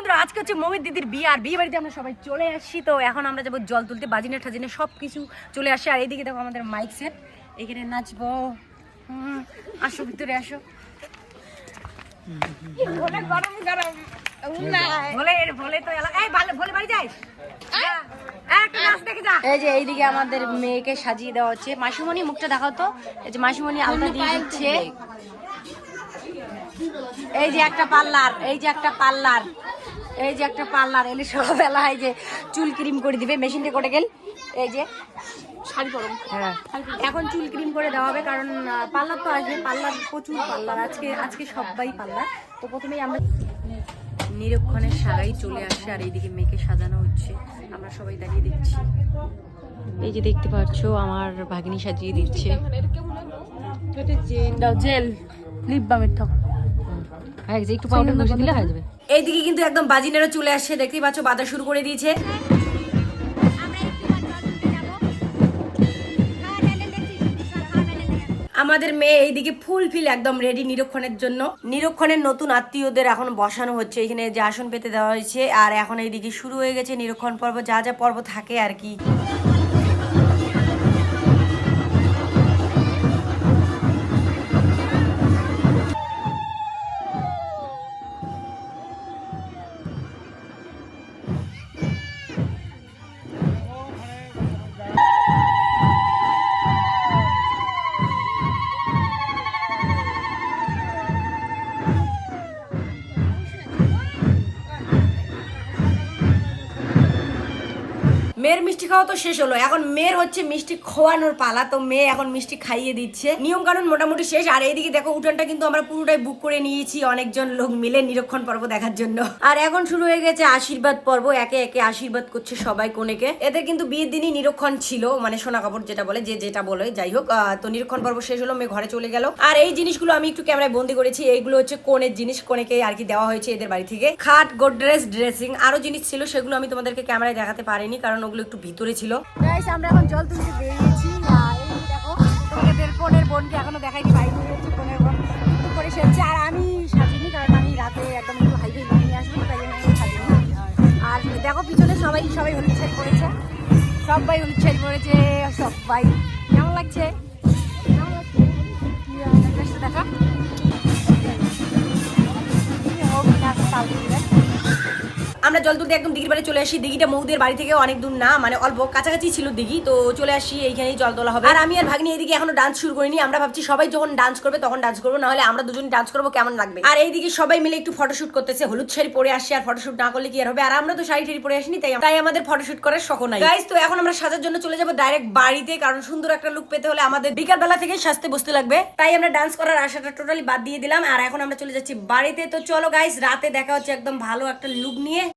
বন্ধুরা আজকে হচ্ছে মমির দিদির বিয়ে আর বিয়ে বাড়িতে আমরা সবাই চলে আসছি। তো এখন আমরা যাব জল তুলতে বাজিনে ঠাজিনে সব কিছু চলে আসে। আর এইদিকে দেখো আমাদের মাইক সেট এখানে নাচবো। আসো ভিতরে আসো। গরম এলা- এই যা। এই এইদিকে আমাদের মেয়েকে সাজিয়ে দেওয়া হচ্ছে। মাসুমণি মুখটা দেখাও তো। এই যে মাসুমণি আলতা দিয়ে দিচ্ছে। এই যে একটা পার্লার এই যে একটা পার্লার। এই যে একটা পার্লার এলে সকালবেলা এই যে চুল ক্রিম করে দিবে মেশিনটা করে গেল। এই যে শাড়ি পরম হ্যাঁ। এখন চুল ক্রিম করে দেওয়া হবে কারণ পার্লার তো আসবে পার্লার প্রচুর পার্লার আজকে আজকে সবাই পার্লার। তো প্রথমেই আমরা নিরক্ষণের সারাই চলে আসছে আর এইদিকে মেয়েকে সাজানো হচ্ছে। আমরা সবাই দাঁড়িয়ে দেখছি। এই যে দেখতে পাচ্ছ আমার ভাগিনী সাজিয়ে দিচ্ছে। জেল লিপ বামের ঠক। হ্যাঁ একটু পাউডার বসে দিলে হয়ে যাবে। এইদিকে কিন্তু একদম বাজিনেরও চলে আসছে। দেখতেই পাচ্ছ, বাজার শুরু করে দিয়েছে। আমাদের মেয়ে এইদিকে ফুল ফিল একদম রেডি নিরক্ষণের জন্য। নিরক্ষণের নতুন আত্মীয়দের এখন বসানো হচ্ছে। এখানে যে আসন পেতে দেওয়া হয়েছে, আর এখন এইদিকে শুরু হয়ে গেছে নিরক্ষণ পর্ব। যা যা পর্ব থাকে আর কি। মেয়ের মিষ্টি খাওয়া তো শেষ হলো। এখন মেয়ের হচ্ছে মিষ্টি খোয়ানোর পালা। তো মেয়ে এখন মিষ্টি খাইয়ে দিচ্ছে। নিয়ম কানুন মোটামুটি শেষ। আর এইদিকে দেখো, উঠানটা কিন্তু আমরা পুরোটাই বুক করে নিয়েছি অনেকজন লোক মিলে নিরক্ষণ পর্ব দেখার জন্য। আর এখন শুরু হয়ে গেছে আশীর্বাদ পর্ব। একে একে আশীর্বাদ করছে সবাই কোনেকে। এদের কিন্তু বিয়ের দিনই নিরক্ষণ ছিল মানে সোনা কাপড় যেটা বলে, যে যেটা বলে, যাই হোক তো নিরক্ষণ পর্ব শেষ হলো, মেয়ে ঘরে চলে গেল। আর এই জিনিসগুলো আমি একটু ক্যামেরায় বন্দি করেছি। এইগুলো হচ্ছে কোনের জিনিস কোনেকে আর কি দেওয়া হয়েছে এদের বাড়ি থেকে। খাট গোড্রেস ড্রেসিং আরও জিনিস ছিল, সেগুলো আমি তোমাদেরকে ক্যামেরায় দেখাতে পারিনি, কারণ ওগুলো একটু ভিতরে ছিল। আমরা এখন জল তুলতে বেরিয়েছি। আর এই দেখো তোমাদের কোনের বোনকে এখনও দেখাইনি, বাইরে হচ্ছে ফোনের বোন। একটু করে সেরছে আর আমি সাজিনি, কারণ আমি রাতে একদম একটু হাই নিয়ে আসব তাই জন্য আমি আর দেখো, পিছনে সবাই সবাই হলুদ শাড়ি পরেছে। সবাই হলুদ শাড়ি পরেছে, সবাই। কেমন লাগছে? আমরা জল তুলতে একদম দিঘির বাড়ি চলে আসি। দিঘিটা মৌদের বাড়ি থেকে অনেক দূর না মানে অল্প কাছাকাছি ছিল দিঘি, তো চলে আসি, এইখানেই জল তোলা হবে। আর আমি আর ভাগ্নি এইদিকে এখনও ডান্স শুরু করিনি, আমরা ভাবছি সবাই যখন ডান্স করবে তখন ডান্স করব, নাহলে আমরা দুজন ডান্স করব, কেমন লাগবে? আর এইদিকে সবাই মিলে একটু ফটোশুট করতেছে, হলুদ শাড়ি পরে আসছি আর ফটোশুট না করলে কি আর হবে? আর আমরা তো শাড়ি টাড়ি পরে আসিনি, তাই তাই আমাদের ফটোশুট করার শখ নাই। গাইস তো এখন আমরা সাজার জন্য চলে যাব ডাইরেক্ট বাড়িতে, কারণ সুন্দর একটা লুক পেতে হলে আমাদের বিকাল বেলা থেকে সাজতে বসতে লাগবে। তাই আমরা ডান্স করার আশাটা টোটালি বাদ দিয়ে দিলাম, আর এখন আমরা চলে যাচ্ছি বাড়িতে। তো চলো গাইস রাতে দেখা হচ্ছে একদম ভালো একটা লুক নিয়ে।